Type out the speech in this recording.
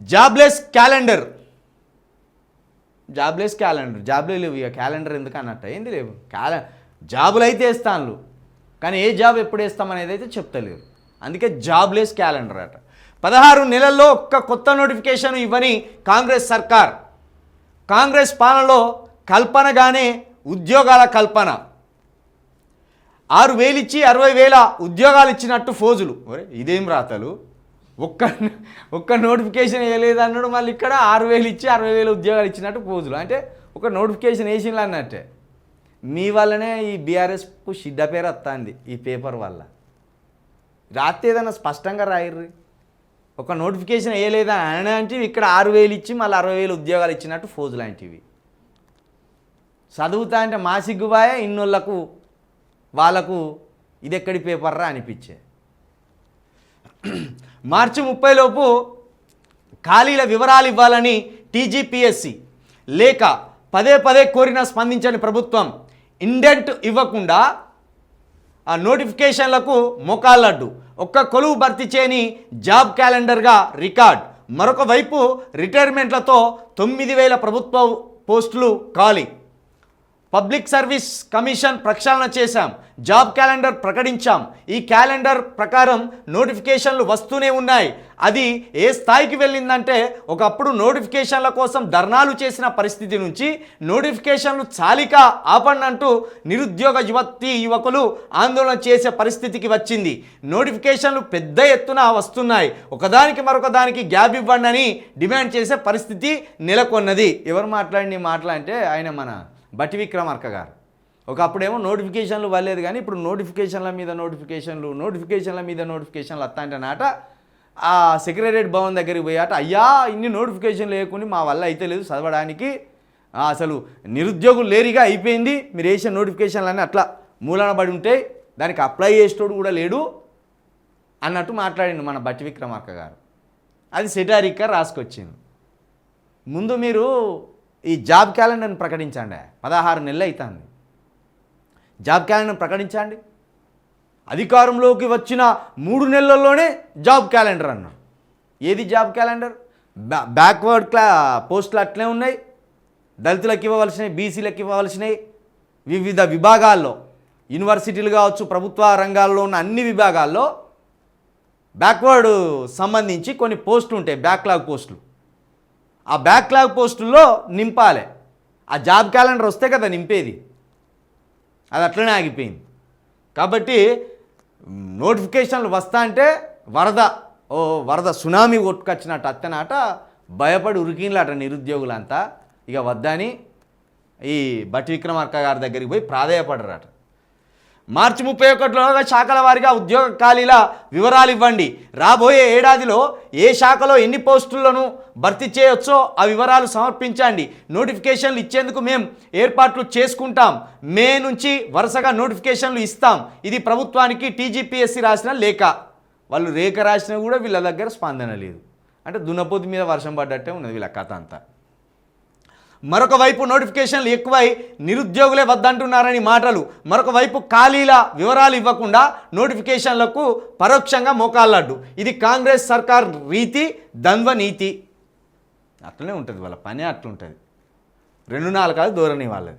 Jobless calendar. Jobless calendar. జాబ్లే లేవు ఇక calendar ఎందుకు అన్నట్టు? ఏంది లేవు? క్యాల జాబులు అయితే వేస్తాను కానీ ఏ జాబ్ ఎప్పుడు వేస్తామనేది అయితే చెప్తలేరు. అందుకే జాబ్లెస్ క్యాలెండర్ అట. పదహారు నెలల్లో ఒక్క కొత్త నోటిఫికేషన్ ఇవ్వని కాంగ్రెస్ సర్కార్. కాంగ్రెస్ పాలనలో కల్పనగానే ఉద్యోగాల కల్పన. ఆరు వేలు ఇచ్చి అరవై వేల ఉద్యోగాలు ఇచ్చినట్టు ఫోజులు. ఇదేం రాతలు? ఒక్క ఒక్క నోటిఫికేషన్ వేయలేదు అన్నాడు మళ్ళీ ఇక్కడ ఆరు వేలు ఇచ్చి అరవై వేలు ఉద్యోగాలు ఇచ్చినట్టు పోజులు. అంటే ఒక నోటిఫికేషన్ వేసిండ్రు అన్నట్టే. మీ వల్లనే ఈ బీఆర్ఎస్కు షిడ్డ పేరు వస్తుంది ఈ పేపర్ వల్ల. రాత్రి ఏదైనా స్పష్టంగా రాయర్రి. ఒక నోటిఫికేషన్ వేయలేదా అని అంటే ఇక్కడ ఆరు వేలు ఇచ్చి మళ్ళీ అరవై వేలు ఉద్యోగాలు ఇచ్చినట్టు ఫోజు లాంటివి చదువుతా అంటే మా సిగ్గుబాయే ఇన్నోళ్ళకు వాళ్ళకు ఇది ఎక్కడి పేపర్రా అనిపించే. మార్చి ముప్పై లోపు ఖాళీల వివరాలు ఇవ్వాలని టీజీపీఎస్సి లేక పదే పదే కోరినా స్పందించని ప్రభుత్వం ఇండెంట్ ఇవ్వకుండా ఆ నోటిఫికేషన్లకు మొకాలడ్డు ఒక్క కొలువు భర్తీ చేయని జాబ్ క్యాలెండర్గా రికార్డ్. మరొక వైపు రిటైర్మెంట్లతో తొమ్మిది వేల ప్రభుత్వ పోస్టులు ఖాళీ. పబ్లిక్ సర్వీస్ కమిషన్ ప్రక్షాళన చేశాం. జాబ్ క్యాలెండర్ ప్రకటించాం. ఈ క్యాలెండర్ ప్రకారం నోటిఫికేషన్లు వస్తూనే ఉన్నాయి. అది ఏ స్థాయికి వెళ్ళిందంటే ఒకప్పుడు నోటిఫికేషన్ల కోసం ధర్నాలు చేసిన పరిస్థితి నుంచి నోటిఫికేషన్లు చాలిక ఆపండంటూ నిరుద్యోగ యువతి యువకులు ఆందోళన చేసే పరిస్థితికి వచ్చింది. నోటిఫికేషన్లు పెద్ద ఎత్తున వస్తున్నాయి. ఒకదానికి మరొక దానికి గ్యాప్ ఇవ్వండి అని డిమాండ్ చేసే పరిస్థితి నెలకొన్నది. ఎవరు మాట్లాడి మాట్లాడితే ఆయన మన బట్టి విక్రమార్క గారు ఒకప్పుడేమో నోటిఫికేషన్లు వల్లేదు కానీ ఇప్పుడు నోటిఫికేషన్ల మీద నోటిఫికేషన్లు నోటిఫికేషన్ల మీద నోటిఫికేషన్లు వస్తాయంటే నాట. ఆ సెక్రటరేట్ భవన్ దగ్గరికి పోయాట అయ్యా ఇన్ని నోటిఫికేషన్లు లేకుండా మా వల్ల అయితే లేదు చదవడానికి. అసలు నిరుద్యోగులు లేరిగా అయిపోయింది మీరు వేసిన నోటిఫికేషన్లు అన్నీ అట్లా మూలన పడి ఉంటే దానికి అప్లై చేసేటోడు కూడా లేడు అన్నట్టు మాట్లాడిండు మన బట్టి విక్రమార్క గారు అది సెటారిక్గా రాసుకొచ్చింది ముందు మీరు ఈ జాబ్ క్యాలెండర్ని ప్రకటించండి. పదహారు నెలలు అవుతుంది జాబ్ క్యాలెండర్ ప్రకటించండి. అధికారంలోకి వచ్చిన మూడు నెలల్లోనే జాబ్ క్యాలెండర్ అన్నారు ఏది జాబ్ క్యాలెండర్? బ్యా బ్యాక్వర్డ్ క్లా పోస్టులు అట్లే ఉన్నాయి. దళితులకు ఇవ్వవలసినవి బీసీలకు ఇవ్వవలసినవి వివిధ విభాగాల్లో. యూనివర్సిటీలు కావచ్చు ప్రభుత్వ రంగాల్లో ఉన్న అన్ని విభాగాల్లో బ్యాక్వర్డ్ సంబంధించి కొన్ని పోస్టులు ఉంటాయి. బ్యాక్లాగ్ పోస్టులు. ఆ బ్యాక్లాగ్ పోస్టుల్లో నింపాలి. ఆ జాబ్ క్యాలెండర్ వస్తే కదా నింపేది. అది అట్లనే ఆగిపోయింది. కాబట్టి నోటిఫికేషన్లు వస్తా అంటే వరద ఓ వరద సునామీ కొట్టుకొచ్చినట్టు అత్తనాట భయపడి ఉరికిన్లాట నిరుద్యోగులంతా. ఇక వద్దని ఈ బట్టి విక్రమార్క గారి దగ్గరికి పోయి ప్రాధేయపడరాట మార్చి ముప్పై ఒకటిలోగా శాఖల వారీగా ఉద్యోగ ఖాళీల వివరాలు ఇవ్వండి రాబోయే ఏడాదిలో ఏ శాఖలో ఎన్ని పోస్టులను భర్తీ చేయొచ్చో ఆ వివరాలు సమర్పించండి. నోటిఫికేషన్లు ఇచ్చేందుకు మేము ఏర్పాట్లు చేసుకుంటాం. మే నుంచి వరుసగా నోటిఫికేషన్లు ఇస్తాం. ఇది ప్రభుత్వానికి టీజీపీఎస్సీ రాసిన లేఖ. వాళ్ళు రేఖ రాసినా కూడా వీళ్ళ దగ్గర స్పందన లేదు. అంటే దున్నపోతు మీద వర్షం పడ్డట్టే ఉన్నది వీళ్ళ కథ అంతా. మరొక వైపు నోటిఫికేషన్లు ఎక్కువై నిరుద్యోగులే వద్దంటున్నారని మాటలు. మరొక వైపు ఖాళీల వివరాలు ఇవ్వకుండా నోటిఫికేషన్లకు పరోక్షంగా మోకాళ్ళడ్డు. ఇది కాంగ్రెస్ సర్కార్ రీతి ద్వంద్వ నీతి. అట్లనే ఉంటుంది వాళ్ళ పని అట్లుంటుంది. రెండు నాలుగు కాదు ధోరణి వాళ్ళది.